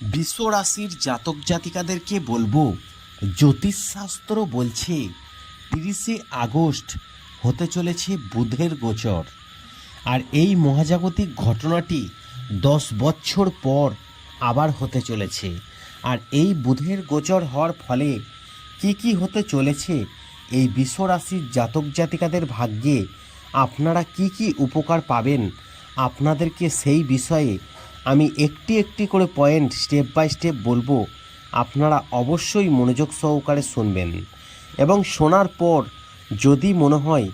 বিশ্ব রাশির জাতক জাতিকাদেরকে বলব, জ্যোতিষশাস্ত্র বলছে, তিরিশে আগস্ট হতে চলেছে বুধের গোচর। আর এই মহাজাগতিক ঘটনাটি দশ বছর পর আবার হতে চলেছে। আর এই বুধের গোচর হওয়ার ফলে কি কি হতে চলেছে, এই বিশ্বরাশির জাতক জাতিকাদের ভাগ্যে আপনারা কি কি উপকার পাবেন, আপনাদেরকে সেই বিষয়ে আমি একটি একটি করে পয়েন্ট স্টেপ বাই স্টেপ বলব। আপনারা অবশ্যই মনোযোগ সহকারে শুনবেন। এবং শোনার পর যদি মনে হয়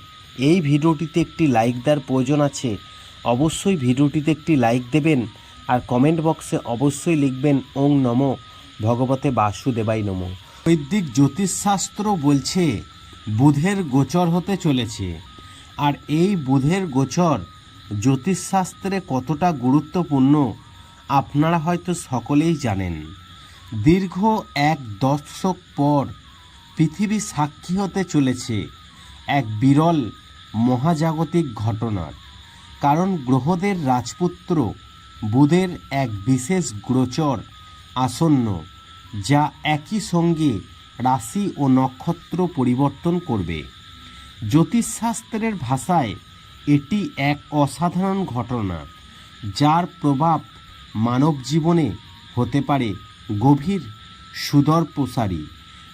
এই ভিডিওটিতে একটি লাইক দেওয়ার প্রয়োজন আছে, অবশ্যই ভিডিওটিতে একটি লাইক দেবেন আর কমেন্ট বক্সে অবশ্যই লিখবেন ওং নম ভগবতে বাসুদেবাই নম। বৈদিক জ্যোতিষশাস্ত্র বলছে, বুধের গোচর হতে চলেছে। আর এই বুধের গোচর জ্যোতিষশাস্ত্রে কতটা গুরুত্বপূর্ণ আপনারা হয়তো সকলেই জানেন, দীর্ঘ এক দশক পর পৃথিবী সাক্ষী হতে চলেছে এক বিরল মহাজাগতিক ঘটনার। কারণ গ্রহদের রাজপুত্র বুধের এক বিশেষ গোচর আসন্ন, যা একই সঙ্গে রাশি ও নক্ষত্র পরিবর্তন করবে। জ্যোতিষশাস্ত্রের ভাষায় এটি এক অসাধারণ ঘটনা, যার প্রভাব মানব জীবনে হতে পারে গভীর সুদর প্রসারী।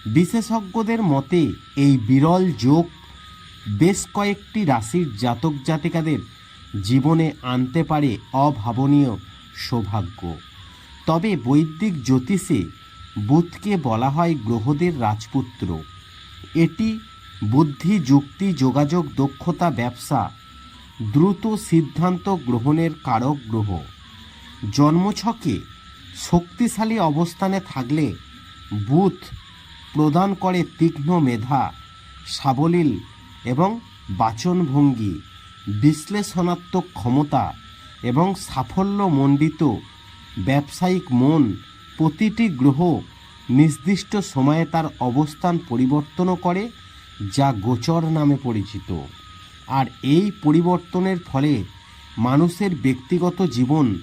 বিশেষজ্ঞদের মতে, এই বিরল যোগ বেশ কয়েকটি রাশির জাতক জাতিকাদের জীবনে আনতে পারে অভাবনীয় সৌভাগ্য। তবে বৈদিক জ্যোতিষে বুধকে বলা হয় গ্রহদের রাজপুত্র। এটি বুদ্ধি, যুক্তি, যোগাযোগ, দক্ষতা, ব্যবসা, দ্রুত সিদ্ধান্ত গ্রহণের কারক গ্রহ। জন্মছকে শক্তিশালী অবস্থানে থাকলে বুথ প্রদান করে তীক্ষ্ণ মেধা, সাবলীল এবং বাচনভঙ্গি, বিশ্লেষণাত্মক ক্ষমতা এবং সাফল্যমণ্ডিত ব্যবসায়িক মন প্রতিটি গ্রহ নির্দিষ্ট সময়ে তার অবস্থান পরিবর্তনও করে, যা গোচর নামে পরিচিত। আর এই পরিবর্তনের ফলে মানুষের ব্যক্তিগত জীবন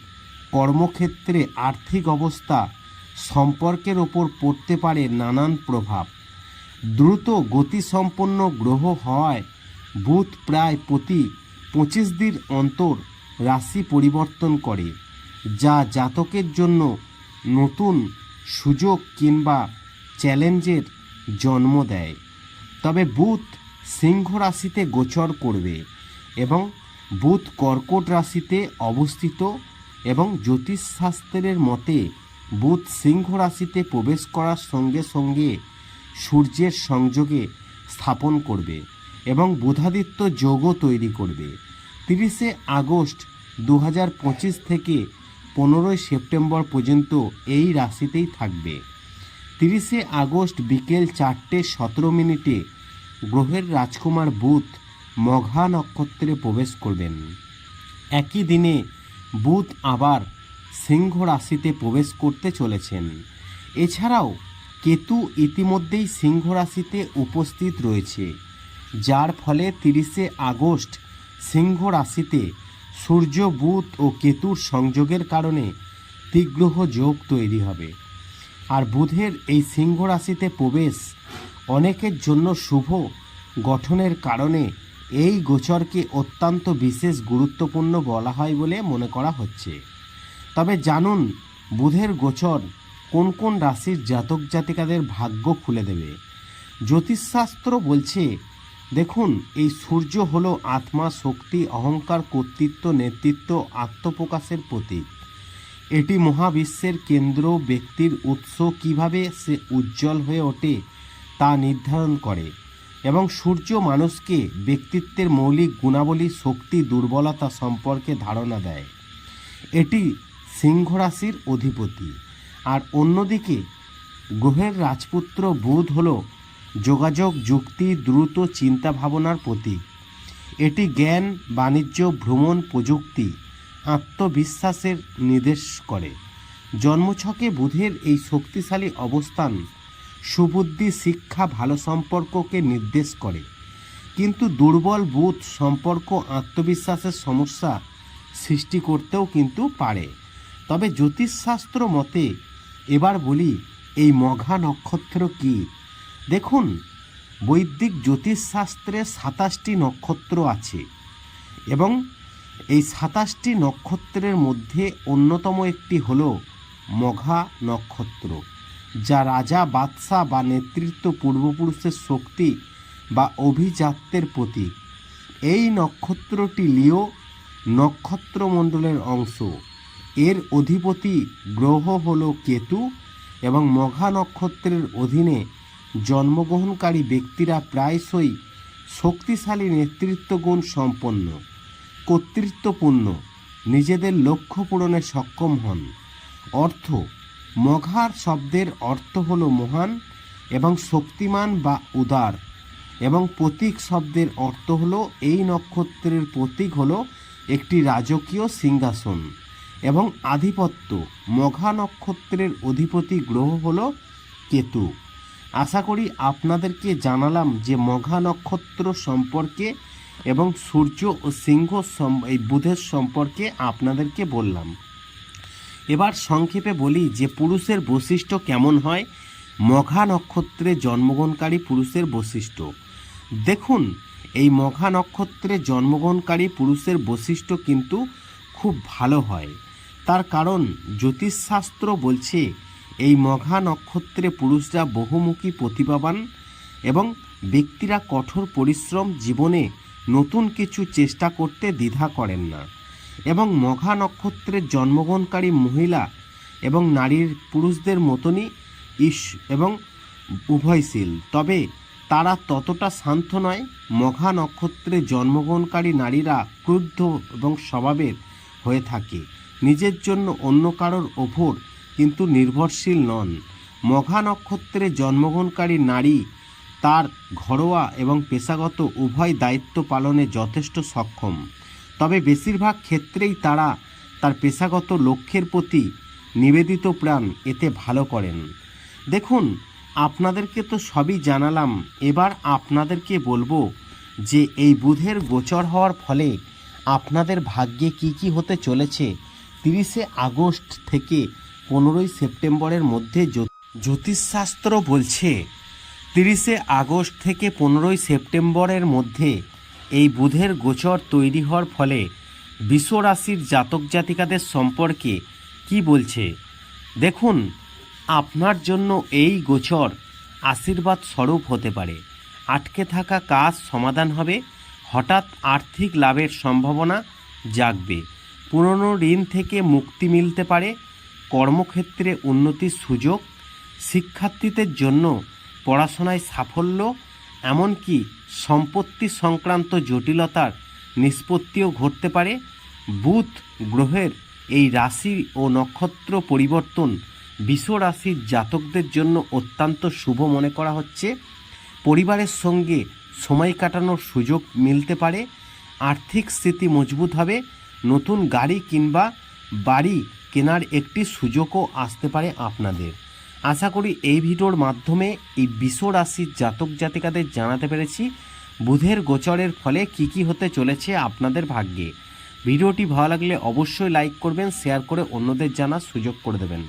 কর্মক্ষেত্রে আর্থিক অবস্থা সম্পর্কের ওপর পড়তে পারে নানান প্রভাব। দ্রুত গতিসম্পন্ন গ্রহ হওয়ায় বুধ প্রায় প্রতি পঁচিশ দিন অন্তর রাশি পরিবর্তন করে, যা জাতকের জন্য নতুন সুযোগ কিংবা চ্যালেঞ্জের জন্ম দেয়। তবে বুধ সিংহ রাশিতে গোচর করবে এবং বুধ কর্কট রাশিতে অবস্থিত এবং জ্যোতিষশাস্ত্রের মতে, বুধ সিংহ রাশিতে প্রবেশ করার সঙ্গে সঙ্গে সূর্যের সংযোগে স্থাপন করবে এবং বুধাদিত্য যোগও তৈরি করবে। তিরিশে আগস্ট দু হাজার পঁচিশ থেকে পনেরোই সেপ্টেম্বর পর্যন্ত এই রাশিতেই থাকবে। তিরিশে আগস্ট বিকেল চারটে সতেরো মিনিটে গ্রহের রাজকুমার বুধ মঘা নক্ষত্রে প্রবেশ করবেন। একই দিনে বুধ আবার সিংহ রাশিতে প্রবেশ করতে চলেছেন। এছাড়াও কেতু ইতিমধ্যেই সিংহ রাশিতে উপস্থিত রয়েছে, যার ফলে তিরিশে আগস্ট সিংহ রাশিতে সূর্য, বুধ ও কেতুর সংযোগের কারণে তীগ্রহ যোগ তৈরি হবে। আর বুধের এই সিংহ রাশিতে প্রবেশ অনেকের জন্য শুভ গঠনের কারণে এই গোচরকে অত্যন্ত বিশেষ গুরুত্বপূর্ণ বলা হয় বলে মনে করা হচ্ছে। তবে জানুন, বুধের গোচর কোন কোন রাশির জাতক জাতিকাদের ভাগ্য খুলে দেবে। জ্যোতিষশাস্ত্র বলছে, দেখুন, এই সূর্য হল আত্মা, শক্তি, অহংকার, কর্তৃত্ব, নেতৃত্ব, আত্মপ্রকাশের প্রতীক। এটি মহাবিশ্বের কেন্দ্র, ব্যক্তির উৎস, কীভাবে সে উজ্জ্বল হয়ে ওঠে তা নির্ধারণ করে। এবং সূর্য মানুষকে ব্যক্তিত্বের মৌলিক গুণাবলী, শক্তি, দুর্বলতা সম্পর্কে ধারণা দেয়। এটি সিংহ রাশির অধিপতি। আর অন্যদিকে, গ্রহের রাজপুত্র বুধ হল যোগাযোগ, যুক্তি, দ্রুত চিন্তা ভাবনার প্রতীক। এটি জ্ঞান, বাণিজ্য, ভ্রমণ, প্রযুক্তি, আত্মবিশ্বাসের নির্দেশ করে। জন্মছকে বুধের এই শক্তিশালী অবস্থান সুবুদ্ধি শিক্ষা ভালো সম্পর্ককে নির্দেশ করে। কিন্তু দুর্বল বুধ সম্পর্ক আত্মবিশ্বাসের সমস্যা সৃষ্টি করতেও কিন্তু পারে। তবে জ্যোতিষশাস্ত্র মতে, এবার বলি, এই মঘা নক্ষত্র কি? দেখুন, বৈদিক জ্যোতিষশাস্ত্রে সাতাশটি নক্ষত্র আছে এবং এই সাতাশটি নক্ষত্রের মধ্যে অন্যতম একটি হল মঘা নক্ষত্র। যা রাজা, বাদশাহ বা নেতৃত্ব পূর্বপুরুষের শক্তি বা অভিজাত্যের প্রতীক। এই নক্ষত্রটি লিও নক্ষত্রমণ্ডলের অংশ। এর অধিপতি গ্রহ হল কেতু এবং মঘা নক্ষত্রের অধীনে জন্মগ্রহণকারী ব্যক্তিরা প্রায়শই শক্তিশালী নেতৃত্বগুণ সম্পন্ন, কর্তৃত্বপূর্ণ, নিজেদের লক্ষ্য পূরণে সক্ষম হন। অর্থ মঘার শব্দের অর্থ হল মহান এবং শক্তিমান বা উদার, এবং প্রতীক শব্দের অর্থ হল এই নক্ষত্রের প্রতীক হল একটি রাজকীয় সিংহাসন, এবং আধিপত্য, মঘা নক্ষত্রের অধিপতি গ্রহ হল কেতু। আশা করি আপনাদেরকে জানালাম যে মঘা নক্ষত্র সম্পর্কে এবং সূর্য ও সিংহ এই বুধের সম্পর্কে আপনাদেরকে বললাম। এবার সংক্ষেপে বলি যে পুরুষের বৈশিষ্ট্য কেমন হয়। মঘা নক্ষত্রে জন্মগ্রহণকারী পুরুষের বৈশিষ্ট্য। দেখুন, এই মঘা নক্ষত্রে জন্মগ্রহণকারী পুরুষের বৈশিষ্ট্য কিন্তু খুব ভালো হয়। তার কারণ জ্যোতিষশাস্ত্র বলছে, এই মঘা নক্ষত্রে পুরুষরা বহুমুখী প্রতিভাবান এবং ব্যক্তিরা কঠোর পরিশ্রম, জীবনে নতুন কিছু চেষ্টা করতে দ্বিধা করেন না। এবং মঘা নক্ষত্রের জন্মগ্রহণকারী মহিলা এবং নারীর পুরুষদের মতনই ঈশ এবং উভয়শীল। তবে তারা ততটা শান্ত নয়। মঘা নক্ষত্রে জন্মগ্রহণকারী নারীরা ক্রুদ্ধ এবং স্বভাবের হয়ে থাকে। নিজের জন্য অন্য কারোর ওপর কিন্তু নির্ভরশীল নন। মঘা নক্ষত্রে জন্মগ্রহণকারী নারী তার ঘরোয়া এবং পেশাগত উভয় দায়িত্ব পালনে যথেষ্ট সক্ষম। তবে বেশিরভাগ ক্ষেত্রেই তারা তার পেশাগত লক্ষ্যের প্রতি নিবেদিত প্রাণ এতে ভালো করেন। দেখুন, আপনাদেরকে তো সবই জানালাম, এবার আপনাদেরকে বলব যে এই বুধের গোচর হওয়ার ফলে আপনাদের ভাগ্যে কি কি হতে চলেছে তিরিশে আগস্ট থেকে পনেরোই সেপ্টেম্বরের মধ্যে জ্যোতিষশাস্ত্র বলছে তিরিশে আগস্ট থেকে পনেরোই সেপ্টেম্বরের মধ্যে এই বুধের গোচর তৈরি হওয়ার ফলে বিশ্ব রাশির জাতক জাতিকাদের সম্পর্কে কি বলছে? দেখুন, আপনার জন্য এই গোচর আশীর্বাদ স্বরূপ হতে পারে। আটকে থাকা কাজ সমাধান হবে, হঠাৎ আর্থিক লাভের সম্ভাবনা জাগবে। পুরনো ঋণ থেকে মুক্তি মিলতে পারে, কর্মক্ষেত্রে উন্নতির সুযোগ, শিক্ষার্থীদের জন্য পড়াশোনায় সাফল্য এমনকি সম্পত্তি সংক্রান্ত জটিলতার নিষ্পত্তিও ঘটতে পারে। বুধ গ্রহের এই রাশি ও নক্ষত্র পরিবর্তন বিশ্ব রাশির জাতকদের জন্য অত্যন্ত শুভ মনে করা হচ্ছে। পরিবারের সঙ্গে সময় কাটানোর সুযোগ মিলতে পারে। আর্থিক স্থিতি মজবুত হবে। নতুন গাড়ি কিংবা বাড়ি কেনার একটি সুযোগও আসতে পারে আপনাদের। আশা করি এই ভিডিওর মাধ্যমে এই বিশ্ব রাশির জাতক জাতিকাদের জানাতে পেরেছি বুধের গোচরের ফলে কি কি হতে চলেছে আপনাদের ভাগ্যে। ভিডিওটি ভালো লাগলে অবশ্যই লাইক করবেন, শেয়ার করে অন্যদের জানার সুযোগ করে দেবেন।